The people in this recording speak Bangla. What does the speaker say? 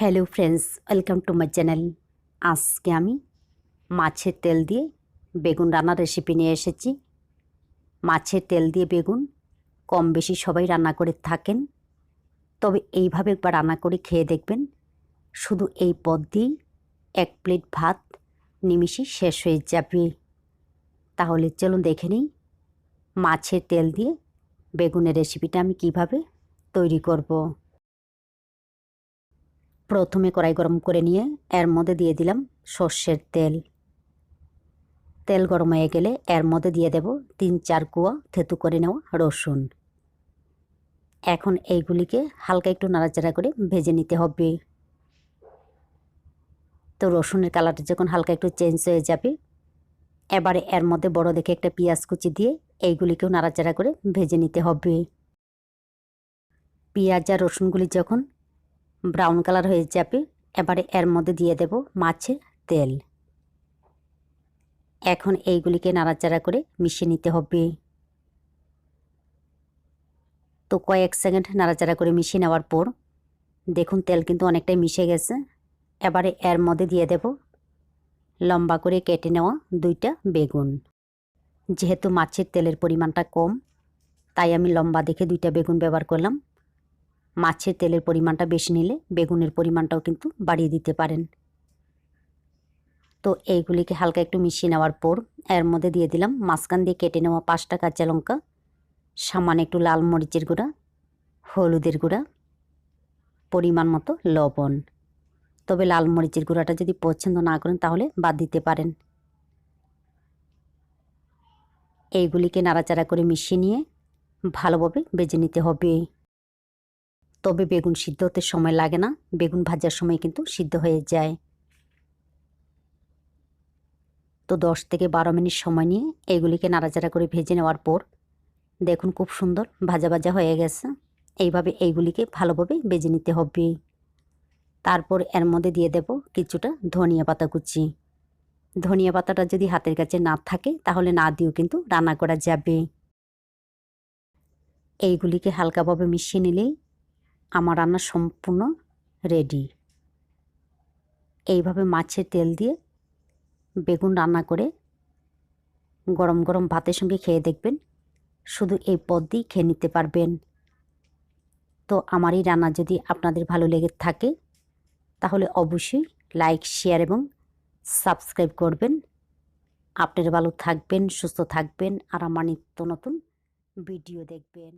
Hello friends welcome to my channel আজকে আমি মাছের তেল দিয়ে বেগুন রান্নার রেসিপি নিয়ে এসেছি। মাছের তেল দিয়ে বেগুন কম বেশি সবাই রান্না করে থাকেন। তবে এইভাবে একবার রান্না করে খেয়ে দেখবেন। শুধু এই পদ দিয়েই এক প্লেট ভাত নিমিষে শেষ হয়ে যাবে। তাহলে চলুন দেখে নিই মাছের তেল দিয়ে বেগুনের রেসিপিটা আমি কীভাবে তৈরি করব। প্রথমে কড়াই গরম করে নিয়ে এর মধ্যে দিয়ে দিলাম সর্ষের তেল। তেল গরম হয়ে গেলে এর মধ্যে দিয়ে দেব তিন চার কুয়া থেতু করে নেওয়া রসুন। এখন এইগুলিকে হালকা একটু নাড়াচাড়া করে ভেজে নিতে হবে। তো রসুনের কালারটা যখন হালকা একটু চেঞ্জ হয়ে যাবে, এবারে এর মধ্যে বড় দেখে একটা পেঁয়াজ কুচি দিয়ে এইগুলিকেও নাড়াচাড়া করে ভেজে নিতে হবে। পেঁয়াজ আর রসুনগুলি যখন ব্রাউন কালার হয়ে যাবে। এবারে এর মধ্যে দিয়ে দেব মাছের তেল। এখন এইগুলিকে নাড়াচাড়া করে মিশিয়ে নিতে হবে। তো কয়েক সেকেন্ড নাড়াচাড়া করে মিশিয়ে নেওয়ার পর দেখুন তেল কিন্তু অনেকটাই মিশে গেছে। এবারে এর মধ্যে দিয়ে দেব লম্বা করে কেটে নেওয়া দুইটা বেগুন। যেহেতু মাছের তেলের পরিমাণটা কম, তাই আমি লম্বা দেখে দুইটা বেগুন ব্যবহার করলাম। মাছের তেলের পরিমাণটা বেশি নিলে বেগুনের পরিমাণটাও কিন্তু বাড়িয়ে দিতে পারেন। তো এইগুলিকে হালকা একটু মিশিয়ে নেওয়ার পর এর মধ্যে দিয়ে দিলাম মাঝখান দিয়ে কেটে নেওয়া পাঁচটা কাঁচা লঙ্কা, সামান্য একটু লাল মরিচের গুঁড়া, হলুদের গুঁড়া, পরিমাণ মতো লবণ। তবে লাল মরিচের গুঁড়াটা যদি পছন্দ না করেন তাহলে বাদ দিতে পারেন। এইগুলিকে নাড়াচাড়া করে মিশিয়ে নিয়ে ভালোভাবে বেজে নিতে হবে। তবে বেগুন সিদ্ধ হতে সময় লাগে না। বেগুন ভাজার সময় কিন্তু সিদ্ধ হয়ে যায়। তো দশ থেকে বারো মিনিট সময় নিয়ে এইগুলিকে নাড়াচাড়া করে ভেজে নেওয়ার পর দেখুন খুব সুন্দর ভাজা ভাজা হয়ে গেছে। এইভাবে এইগুলিকে ভালোভাবে বেজে নিতে হবে। তারপর এর মধ্যে দিয়ে দেব কিছুটা ধনিয়া পাতা কুচি। ধনিয়া পাতাটা যদি হাতের কাছে না থাকে তাহলে না দিয়েও কিন্তু রান্না করা যাবে। এইগুলিকে হালকাভাবে মিশিয়ে নিলেই আমার রান্না সম্পূর্ণ রেডি এইভাবে মাছের তেল দিয়ে বেগুন রান্না করে গরম গরম ভাতের সঙ্গে খেয়ে দেখবেন। শুধু এই পদ দিয়েই খেয়ে নিতে পারবেন। তো আমার এই রান্না যদি আপনাদের ভালো লেগে থাকে, তাহলে অবশ্যই লাইক শেয়ার এবং সাবস্ক্রাইব করবেন। আপনারা ভালো থাকবেন, সুস্থ থাকবেন আর আমার নিত্য নতুন ভিডিও দেখবেন।